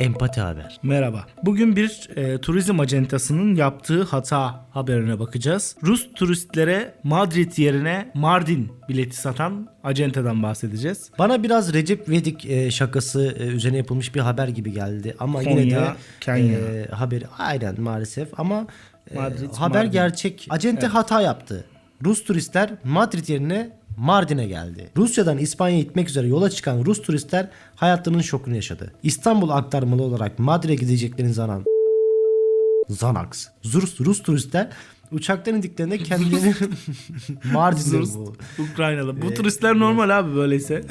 Empati Haber. Merhaba. Bugün bir e, turizm acentasının yaptığı hata haberine bakacağız. Rus turistlere Madrid yerine Mardin bileti satan acentadan bahsedeceğiz. Bana biraz Recep İvedik e, şakası e, üzerine yapılmış bir haber gibi geldi ama yine Konya, de Kenya. e, haberi aynen maalesef ama e, Madrid, haber Mardin. gerçek. Acente hata yaptı. Rus turistler Madrid yerine Mardin'e geldi. Rusya'dan İspanya'ya gitmek üzere yola çıkan Rus turistler hayatlarının şokunu yaşadı. İstanbul aktarmalı olarak Madrid'e gideceklerini zanan Xanax. Rus, Rus turistler uçaktan indiklerinde kendilerini Mardin'de bu. Ukraynalı. Bu turistler normal abi böyleyse.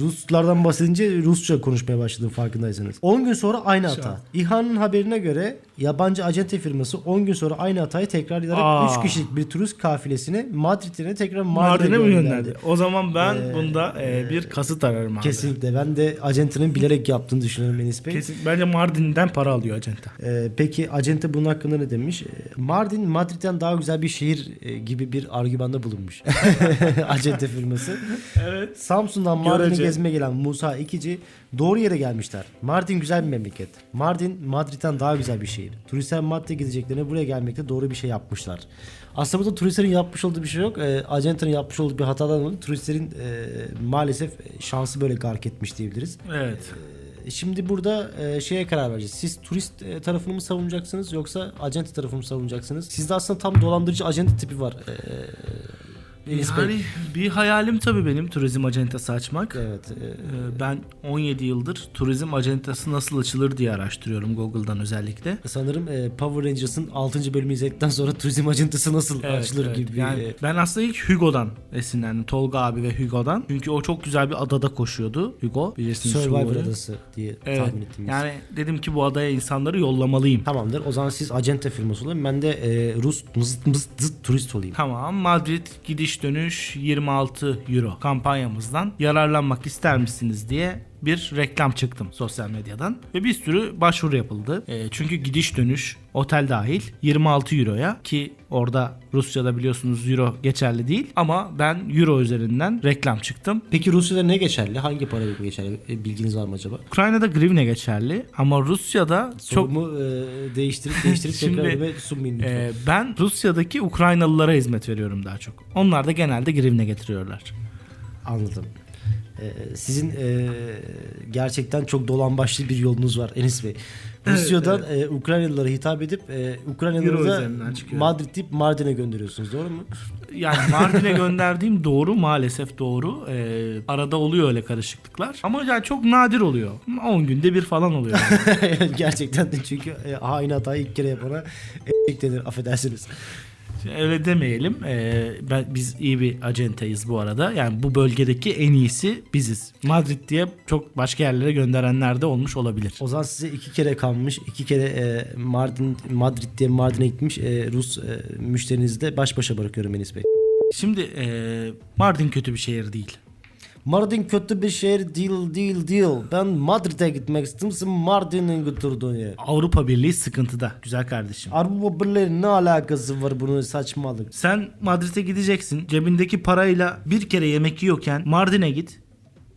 Ruslardan bahsedince Rusça konuşmaya başladım farkındaysanız. 10 gün sonra aynı hata. İHA'nın haberine göre yabancı acente firması 10 gün sonra aynı hatayı tekrar ederek Aa. 3 kişilik bir turist kafilesini Madrid yerine tekrar Mardin'e, Mardin'e mi gönderdi. O zaman ben bunda e, bir kasıt ararım abi. Kesinlikle. Ben de acentenin bilerek yaptığını düşünüyorum Enis Bey. Kesin. Bence Mardin'den para alıyor acenta. Ee, peki acente bunun hakkında ne demiş? Ee, Mardin Madrid'den daha güzel bir şehir e, gibi bir argümanda bulunmuş. acente firması. Evet. Samsun'dan Mardin'e Görece. gezmeye gelen Musa İkici doğru yere gelmişler. Mardin güzel bir memleket. Mardin Madrid'den daha güzel bir şehir. Turistler Madrid'e gideceklerine buraya gelmekte doğru bir şey yapmışlar. Aslında burada turistlerin yapmış olduğu bir şey yok. E, acentanın yapmış olduğu bir hatadan dolayı turistlerin e, maalesef şansı böyle gark etmiş diyebiliriz. Evet. E, Şimdi burada e, şeye karar vereceğiz. Siz turist e, tarafını mı savunacaksınız yoksa acente tarafını mı savunacaksınız? Sizde aslında tam dolandırıcı acente tipi var. E, Bey. Yani bir hayalim tabii benim turizm acentası açmak. Evet. e, Ben 17 yıldır turizm acentası nasıl açılır diye araştırıyorum Google'dan özellikle. Sanırım e, Power Rangers'ın 6. bölümü izledikten sonra turizm acentası nasıl açılır evet. gibi. Yani e, ben aslında ilk Hugo'dan esinlendim. Tolga abi ve Hugo'dan. Çünkü o çok güzel bir adada koşuyordu. Hugo bilirsiniz Survivor adası diye Evet. tahmin ettim. Yani dedim ki bu adaya insanları yollamalıyım. Tamamdır. O zaman siz acente firması olun. Ben de e, Rus mızıt mızıt zıt turist olayım. Tamam Madrid gidiş dönüş 26 euro kampanyamızdan yararlanmak ister misiniz diye bir reklam çıktım sosyal medyadan ve bir sürü başvuru yapıldı. E, çünkü gidiş dönüş otel dahil 26 euroya ki orada Rusya'da biliyorsunuz euro geçerli değil ama ben euro üzerinden reklam çıktım. Peki Rusya'da ne geçerli? Hangi para birimi geçerli? E, bilginiz var mı acaba? Ukrayna'da grivne geçerli ama Rusya'da çok Sorumu e, değiştirip değiştirip Şimdi, tekrar önüme sunmayın lütfen. e, ben Rusya'daki Ukraynalılara hizmet veriyorum daha çok. Onlar da genelde grivne getiriyorlar. Anladım. Ee, sizin e, gerçekten çok dolambaçlı bir yolunuz var Enis Bey. Rusya'dan e, Ukraynalılara hitap edip e, çıkıyor. Madrid deyip Mardin'e gönderiyorsunuz doğru mu? Yani Mardin'e gönderdiğim doğru maalesef doğru. Ee, arada oluyor öyle karışıklıklar. Ama yani çok nadir oluyor. 10 günde bir falan oluyor. yani. gerçekten de çünkü e, aynı hatayı ilk kere yapana e, denir affedersiniz. Öyle demeyelim. Ee, ben, biz iyi bir acentayız bu arada. Yani bu bölgedeki en iyisi biziz. Madrid diye çok başka yerlere gönderenler de olmuş olabilir. O zaman size iki kere kalmış, iki kere e, Mardin, Madrid diye Mardin'e gitmiş e, Rus e, müşterinizi de baş başa bırakıyorum Enis Bey. Şimdi ee, Mardin kötü bir şehir değil. Mardin kötü bir şehir değil değil değil. Ben Madrid'e gitmek istedim. Sen Mardin'e götürdün ya. Avrupa Birliği sıkıntıda güzel kardeşim. Avrupa Birliği'nin ne alakası var bunun saçmalık. Sen Madrid'e gideceksin. Cebindeki parayla bir kere yemek yiyorken Mardin'e git.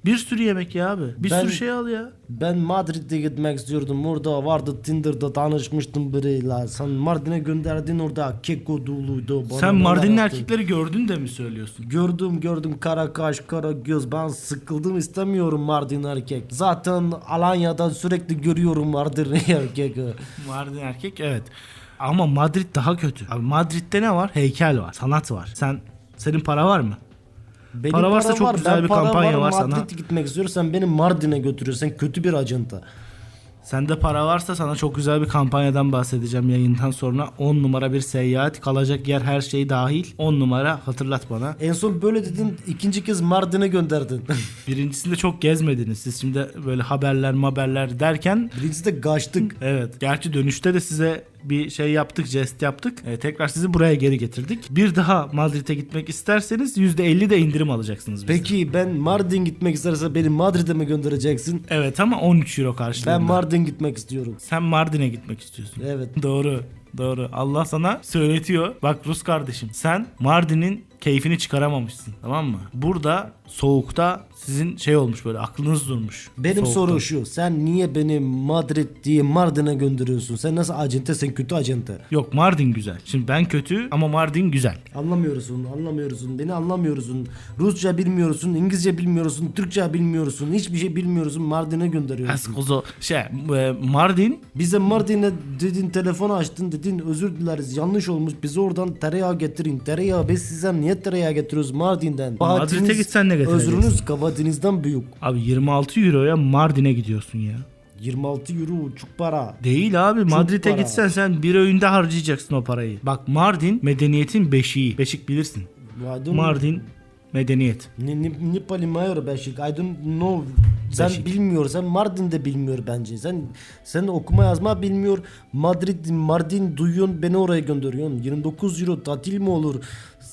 Bir sürü yemek ya abi. Bir Ben- sürü şey al ya. Ben Madrid'e gitmek istiyordum. Orada vardı Tinder'da tanışmıştım biriyle. Sen Mardin'e gönderdin orada keko doluydu. Bana Sen neler Mardinli yaptın. erkekleri gördün de mi söylüyorsun? Gördüm gördüm kara kaş kara göz ben sıkıldım istemiyorum Mardin erkek. Zaten Alanya'dan sürekli görüyorum Mardin erkek. Mardin erkek evet. Ama Madrid daha kötü. Abi Madrid'de ne var? Heykel var, sanat var. Sen senin para var mı? Benim Para varsa çok var, güzel ben bir kampanya var sana. Madrid'e gitmek istiyorsan beni Mardin'e götürüyorsun kötü bir acenta. Sende para varsa sana çok güzel bir kampanyadan bahsedeceğim yayından sonra. 10 numara bir seyahat, kalacak yer her şey dahil. 10 numara hatırlat bana. En son böyle dedin ikinci kez Mardin'e gönderdin. Birincisinde çok gezmediniz. Siz şimdi böyle haberler haberler derken Birincisi de kaçtık. Evet. Gerçi dönüşte de size bir şey yaptık, jest yaptık. Ee, tekrar sizi buraya geri getirdik. Bir daha Madrid'e gitmek isterseniz %50 de indirim alacaksınız bizden. Peki ben Mardin gitmek isterse beni Madrid'e mi göndereceksin? Evet ama 13 euro Ben karşılığında. Mardin gitmek istiyorum. Sen Mardin'e gitmek istiyorsun. Evet. Doğru. Doğru. Allah sana söyletiyor. Bak Rus kardeşim sen Mardin'in keyfini çıkaramamışsın tamam mı? Burada soğukta sizin şey olmuş böyle aklınız durmuş. Benim Soğukta. soru şu. Sen niye beni Madrid diye Mardin'e gönderiyorsun? Sen nasıl acente? Sen kötü acente. Yok Mardin güzel. Şimdi ben kötü ama Mardin güzel. Anlamıyorsun, anlamıyorsun. Beni anlamıyorsun. Rusça bilmiyorsun, İngilizce bilmiyorsun, Türkçe bilmiyorsun. Hiçbir şey bilmiyorsun. Mardin'e gönderiyorsun. Askozo şey e, Mardin Bize Mardin'e dedin telefonu açtın dedin özür dileriz yanlış olmuş bizi oradan tereyağı getirin. Tereyağı biz size niye Konya'ya getiriyoruz Mardin'den. Madrid'e gitsen ne getireceksin? Özrünüz kabahatinizden büyük. Abi 26 euroya Mardin'e gidiyorsun ya. 26 euro çok para. Değil abi Madrid'e gitsen sen bir oyunda harcayacaksın o parayı. Bak Mardin medeniyetin beşiği. Beşik bilirsin. Madem... Mardin medeniyet. Ne, ne, Beşik? I don't know. Sen Beşik. bilmiyor. Sen Mardin'de bilmiyor bence. Sen sen okuma yazma bilmiyor. Madrid, Mardin duyuyorsun beni oraya gönderiyorsun. 29 euro tatil mi olur?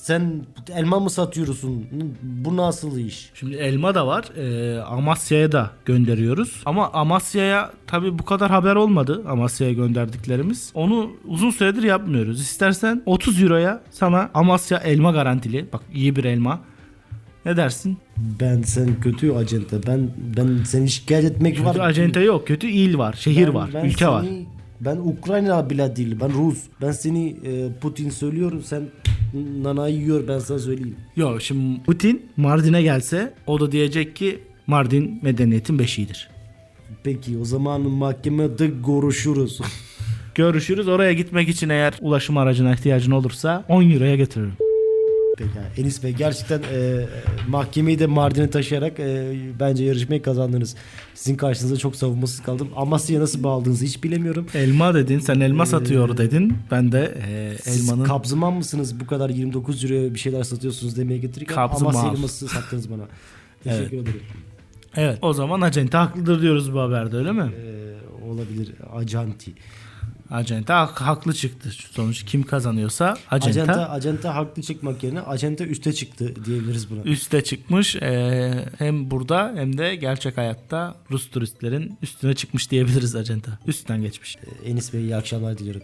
Sen elma mı satıyorsun? Bu nasıl iş? Şimdi elma da var. Ee, Amasya'ya da gönderiyoruz. Ama Amasya'ya tabi bu kadar haber olmadı. Amasya'ya gönderdiklerimiz. Onu uzun süredir yapmıyoruz. İstersen 30 euroya sana Amasya elma garantili. Bak iyi bir elma. Ne dersin? Ben sen kötü acente. Ben ben seni şikayet etmek var. Kötü acente yok. Kötü il var. Şehir Ben- var. ben ülke seni- var. Ben Ukrayna bile değil. Ben Rus. Ben seni e, Putin söylüyorum. Sen nana yiyor ben sana söyleyeyim. Yok şimdi Putin Mardin'e gelse o da diyecek ki Mardin medeniyetin beşiğidir. Peki o zaman mahkemede görüşürüz. Görüşürüz. Oraya gitmek için eğer ulaşım aracına ihtiyacın olursa 10 euroya getiririm. Peki Enis Bey gerçekten e, mahkemeyi de Mardin'e taşıyarak e, bence yarışmayı kazandınız. Sizin karşınızda çok savunmasız kaldım. Amasya'ya nasıl bağladığınızı hiç bilemiyorum. Elma dedin. Sen elma satıyor dedin. Ben de e, Siz elmanın kabzıman mısınız? Bu kadar 29 liraya bir şeyler satıyorsunuz demeye getirirken Kabzıman. Amasya elması sattınız bana. Teşekkür ederim. Evet. O zaman acente haklıdır diyoruz bu haberde öyle mi? E, olabilir. Ajanti. Acente hak- haklı çıktı. Sonuç kim kazanıyorsa acente, Acenta, acenta haklı çıkmak yerine acenta üste çıktı diyebiliriz buna. üste çıkmış. E, hem burada hem de gerçek hayatta Rus turistlerin üstüne çıkmış diyebiliriz acente. Üstten geçmiş. Enis Bey iyi akşamlar diliyorum.